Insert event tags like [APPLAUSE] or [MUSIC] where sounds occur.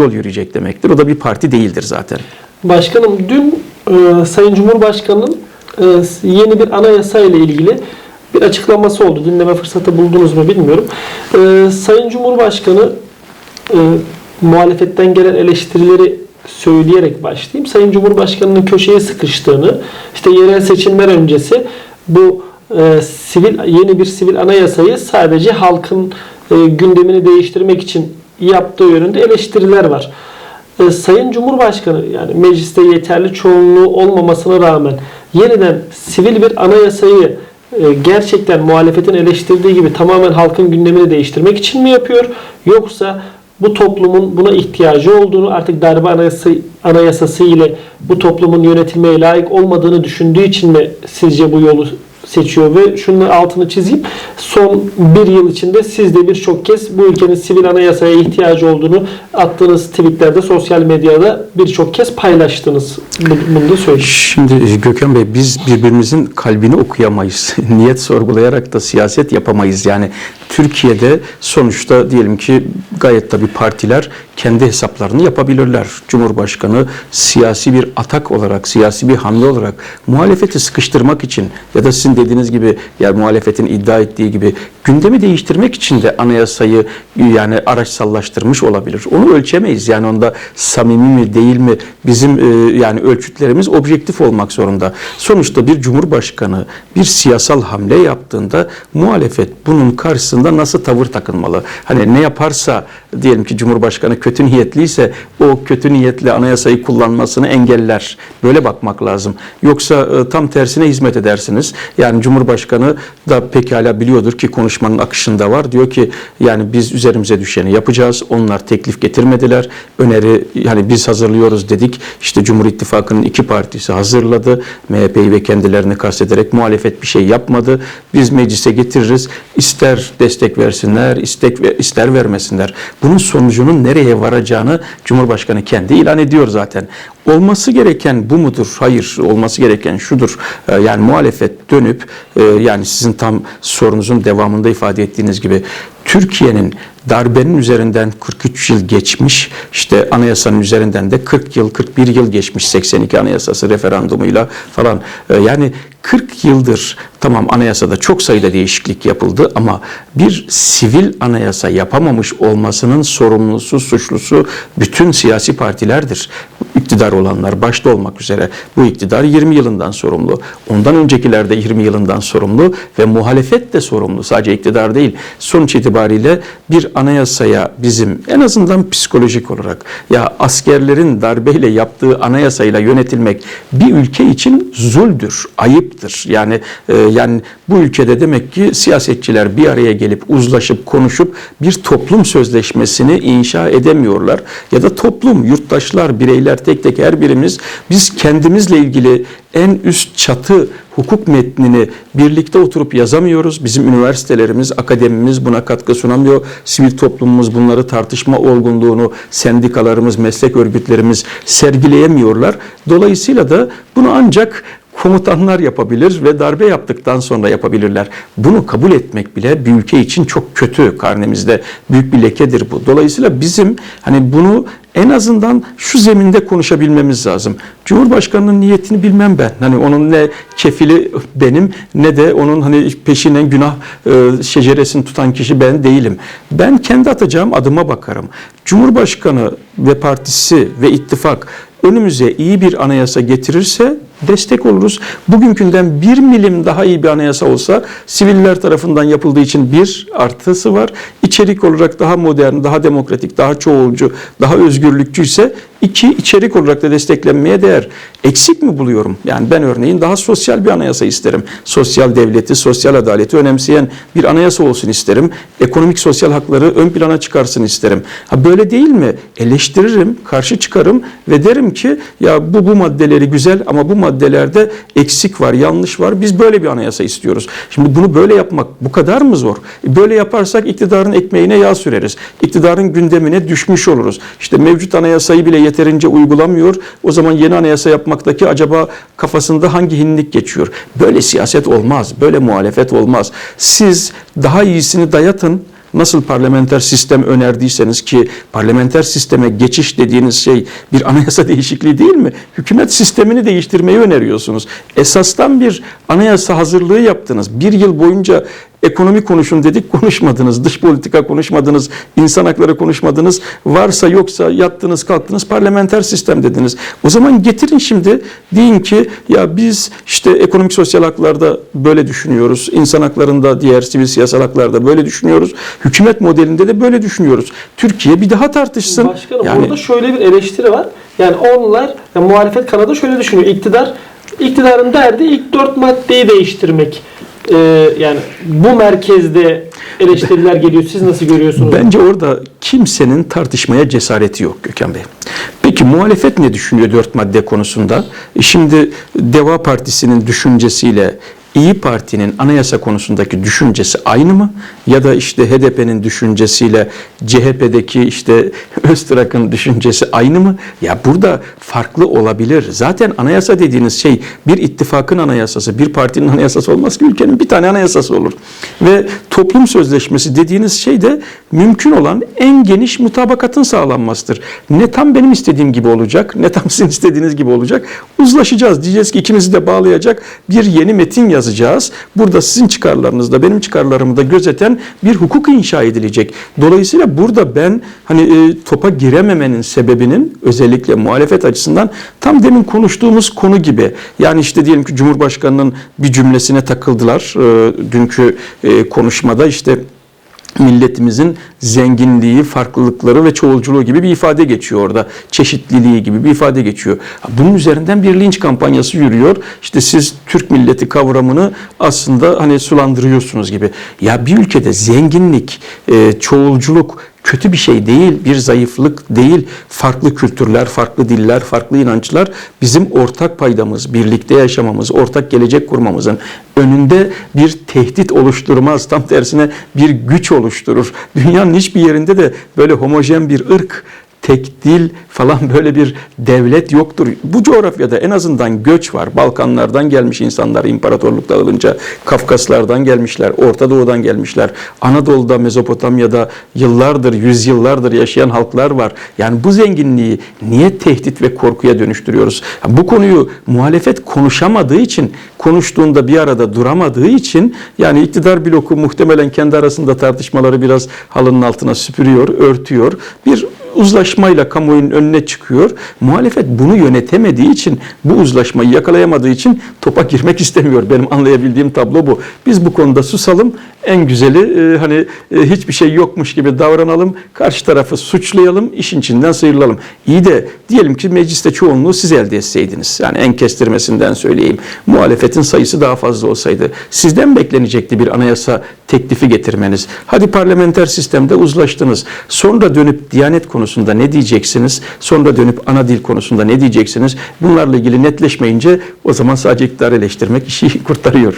yol yürüyecek demektir. O da bir parti değildir zaten. Başkanım dün e, Sayın Cumhurbaşkanı'nın e, yeni bir anayasa ile ilgili bir açıklaması oldu. Dinleme fırsatı buldunuz mu bilmiyorum. E, Sayın Cumhurbaşkanı e, muhalefetten gelen eleştirileri söyleyerek başlayayım. Sayın Cumhurbaşkanı'nın köşeye sıkıştığını, işte yerel seçimler öncesi bu e, sivil yeni bir sivil anayasayı sadece halkın e, gündemini değiştirmek için yaptığı yönünde eleştiriler var. E, Sayın Cumhurbaşkanı yani mecliste yeterli çoğunluğu olmamasına rağmen yeniden sivil bir anayasayı e, gerçekten muhalefetin eleştirdiği gibi tamamen halkın gündemini değiştirmek için mi yapıyor? Yoksa bu toplumun buna ihtiyacı olduğunu artık darbe anayasası, anayasası ile bu toplumun yönetilmeye layık olmadığını düşündüğü için mi sizce bu yolu seçiyor ve şunun altını çizeyim. Son bir yıl içinde siz de birçok kez bu ülkenin sivil anayasaya ihtiyacı olduğunu attığınız tweetlerde, sosyal medyada birçok kez paylaştınız. Bu- Bunu da söyleyeyim. Şimdi e, Gökhan Bey biz birbirimizin kalbini okuyamayız. [LAUGHS] Niyet sorgulayarak da siyaset yapamayız. Yani Türkiye'de sonuçta diyelim ki gayet tabii partiler kendi hesaplarını yapabilirler. Cumhurbaşkanı siyasi bir atak olarak, siyasi bir hamle olarak muhalefeti sıkıştırmak için ya da sizin dediğiniz gibi ya muhalefetin iddia ettiği gibi gündemi değiştirmek için de anayasayı yani araçsallaştırmış olabilir. Onu ölçemeyiz. Yani onda samimi mi değil mi bizim e, yani ölçütlerimiz objektif olmak zorunda. Sonuçta bir cumhurbaşkanı bir siyasal hamle yaptığında muhalefet bunun karşısında nasıl tavır takınmalı? Hani ne yaparsa diyelim ki cumhurbaşkanı kötü niyetliyse o kötü niyetli anayasayı kullanmasını engeller. Böyle bakmak lazım. Yoksa e, tam tersine hizmet edersiniz. Yani cumhurbaşkanı da pekala biliyordur ki konuşmanın akışında var. Diyor ki yani biz üzerimize düşeni yapacağız. Onlar teklif getirmediler. Öneri yani biz hazırlıyoruz dedik. İşte Cumhur İttifakı'nın iki partisi hazırladı. MHP'yi ve kendilerini kastederek muhalefet bir şey yapmadı. Biz meclise getiririz. İster destek versinler, istek ve ister vermesinler. Bunun sonucunun nereye varacağını Cumhurbaşkanı kendi ilan ediyor zaten. Olması gereken bu mudur? Hayır. Olması gereken şudur. Ee, Yani muhalefet dönüp e, yani sizin tam sorunuzun devamında ifade ettiğiniz gibi Türkiye'nin darbenin üzerinden 43 yıl geçmiş, işte anayasanın üzerinden de 40 yıl, 41 yıl geçmiş 82 anayasası referandumuyla falan. Ee, Yani 40 yıldır tamam anayasada çok sayıda değişiklik yapıldı ama bir sivil anayasa yapamamış olmasının sorumlusu, suçlusu bütün siyasi partilerdir. İktidar olanlar başta olmak üzere bu iktidar 20 yılından sorumlu. Ondan öncekiler de 20 yılından sorumlu ve muhalefet de sorumlu. Sadece iktidar değil. Sonuç itibariyle bir anayasaya bizim en azından psikolojik olarak ya askerlerin darbeyle yaptığı anayasayla yönetilmek bir ülke için zuldür, ayıptır. Yani e, yani bu ülkede demek ki siyasetçiler bir araya gelip uzlaşıp konuşup bir toplum sözleşmesini inşa edemiyorlar ya da toplum, yurttaşlar, bireyler tek tek her birimiz biz kendimizle ilgili en üst çatı hukuk metnini birlikte oturup yazamıyoruz. Bizim üniversitelerimiz, akademimiz buna katkı sunamıyor. Sivil toplumumuz bunları tartışma olgunluğunu, sendikalarımız, meslek örgütlerimiz sergileyemiyorlar. Dolayısıyla da bunu ancak komutanlar yapabilir ve darbe yaptıktan sonra yapabilirler. Bunu kabul etmek bile bir ülke için çok kötü. Karnemizde büyük bir lekedir bu. Dolayısıyla bizim hani bunu en azından şu zeminde konuşabilmemiz lazım. Cumhurbaşkanının niyetini bilmem ben. Hani onun ne kefili benim ne de onun hani peşinden günah e, şeceresini tutan kişi ben değilim. Ben kendi atacağım adıma bakarım. Cumhurbaşkanı ve partisi ve ittifak önümüze iyi bir anayasa getirirse destek oluruz. Bugünkünden bir milim daha iyi bir anayasa olsa siviller tarafından yapıldığı için bir artısı var. İçerik olarak daha modern, daha demokratik, daha çoğulcu, daha özgürlükçü ise iki içerik olarak da desteklenmeye değer. Eksik mi buluyorum? Yani ben örneğin daha sosyal bir anayasa isterim. Sosyal devleti, sosyal adaleti önemseyen bir anayasa olsun isterim. Ekonomik sosyal hakları ön plana çıkarsın isterim. Ha böyle değil mi? Eleştiririm, karşı çıkarım ve derim ki ya bu bu maddeleri güzel ama bu maddelerde eksik var, yanlış var. Biz böyle bir anayasa istiyoruz. Şimdi bunu böyle yapmak bu kadar mı zor? E, Böyle yaparsak iktidarın ekmeğine yağ süreriz. İktidarın gündemine düşmüş oluruz. İşte mevcut anayasayı bile yeterince uygulamıyor. O zaman yeni anayasa yapmaktaki acaba kafasında hangi hinlik geçiyor? Böyle siyaset olmaz. Böyle muhalefet olmaz. Siz daha iyisini dayatın. nasıl parlamenter sistem önerdiyseniz ki parlamenter sisteme geçiş dediğiniz şey bir [LAUGHS] anayasa değişikliği değil mi? Hükümet sistemini değiştirmeyi öneriyorsunuz. Esastan bir anayasa hazırlığı yaptınız. Bir yıl boyunca ekonomi konuşun dedik konuşmadınız. Dış politika konuşmadınız. insan hakları konuşmadınız. Varsa yoksa yattınız kalktınız parlamenter sistem dediniz. O zaman getirin şimdi deyin ki ya biz işte ekonomik sosyal haklarda böyle düşünüyoruz. İnsan haklarında diğer sivil siyasal haklarda böyle düşünüyoruz. Hükümet modelinde de böyle düşünüyoruz. Türkiye bir daha tartışsın. Başkanım Yani- burada şöyle bir eleştiri var. Yani onlar yani muhalefet kanadı şöyle düşünüyor. İktidar iktidarın derdi ilk dört maddeyi değiştirmek. Ee, yani bu merkezde eleştiriler geliyor. Siz nasıl görüyorsunuz? Bence orada kimsenin tartışmaya cesareti yok Gökhan Bey. Peki muhalefet ne düşünüyor dört madde konusunda? E Şimdi Deva Partisi'nin düşüncesiyle İyi Parti'nin anayasa konusundaki düşüncesi aynı mı? Ya da işte HDP'nin düşüncesiyle CHP'deki işte [LAUGHS] Öztrak'ın düşüncesi aynı mı? Ya burada farklı olabilir. Zaten anayasa dediğiniz şey bir ittifakın anayasası, bir partinin anayasası olmaz ki ülkenin bir tane anayasası olur. Ve toplum sözleşmesi dediğiniz şey de mümkün olan en geniş mutabakatın sağlanmasıdır. Ne tam benim istediğim gibi olacak, ne tam sizin istediğiniz gibi olacak. Uzlaşacağız. Diyeceğiz ki ikimizi de bağlayacak bir yeni metin yazacağız. Burada sizin çıkarlarınız da benim çıkarlarımı da gözeten bir hukuk inşa edilecek. Dolayısıyla burada ben hani e, topa girememenin sebebinin özellikle muhalefet açısından tam demin konuştuğumuz konu gibi. Yani işte diyelim ki Cumhurbaşkanı'nın bir cümlesine takıldılar. E, dünkü e, konuşmada işte milletimizin zenginliği, farklılıkları ve çoğulculuğu gibi bir ifade geçiyor orada. Çeşitliliği gibi bir ifade geçiyor. Bunun üzerinden bir linç kampanyası yürüyor. İşte siz Türk milleti kavramını aslında hani sulandırıyorsunuz gibi. Ya bir ülkede zenginlik, e, çoğulculuk kötü bir şey değil, bir zayıflık değil. Farklı kültürler, farklı diller, farklı inançlar bizim ortak paydamız, birlikte yaşamamız, ortak gelecek kurmamızın önünde bir tehdit oluşturmaz. Tam tersine bir güç oluşturur. Dünyanın hiçbir yerinde de böyle homojen bir ırk tek dil falan [LAUGHS] böyle bir devlet yoktur. Bu coğrafyada en azından göç var. Balkanlardan gelmiş insanlar imparatorluk dağılınca. Kafkaslardan gelmişler, Orta Doğu'dan gelmişler. Anadolu'da, Mezopotamya'da yıllardır, yüzyıllardır yaşayan halklar var. Yani bu zenginliği niye tehdit ve korkuya dönüştürüyoruz? Bu konuyu muhalefet konuşamadığı için, konuştuğunda bir arada duramadığı için yani iktidar bloku muhtemelen kendi arasında tartışmaları biraz halının altına süpürüyor, örtüyor. Bir uzlaşmayla kamuoyunun önüne çıkıyor. Muhalefet bunu yönetemediği için, bu uzlaşmayı yakalayamadığı için topa girmek [LAUGHS] istemiyor. Benim anlayabildiğim tablo bu. Biz bu konuda susalım. En güzeli e, hani e, hiçbir şey yokmuş gibi davranalım. Karşı tarafı suçlayalım, işin içinden sıyrılalım. İyi de diyelim ki mecliste çoğunluğu siz elde etseydiniz. Yani en kestirmesinden söyleyeyim. Muhalefetin sayısı daha fazla olsaydı. Sizden beklenecekti bir anayasa teklifi getirmeniz. Hadi parlamenter sistemde uzlaştınız. Sonra dönüp Diyanet konusunda ne diyeceksiniz? Sonra dönüp ana dil konusunda ne diyeceksiniz? Bunlarla ilgili netleşmeyince o zaman sadece iktidar eleştirmek işi [LAUGHS] kurtarıyor.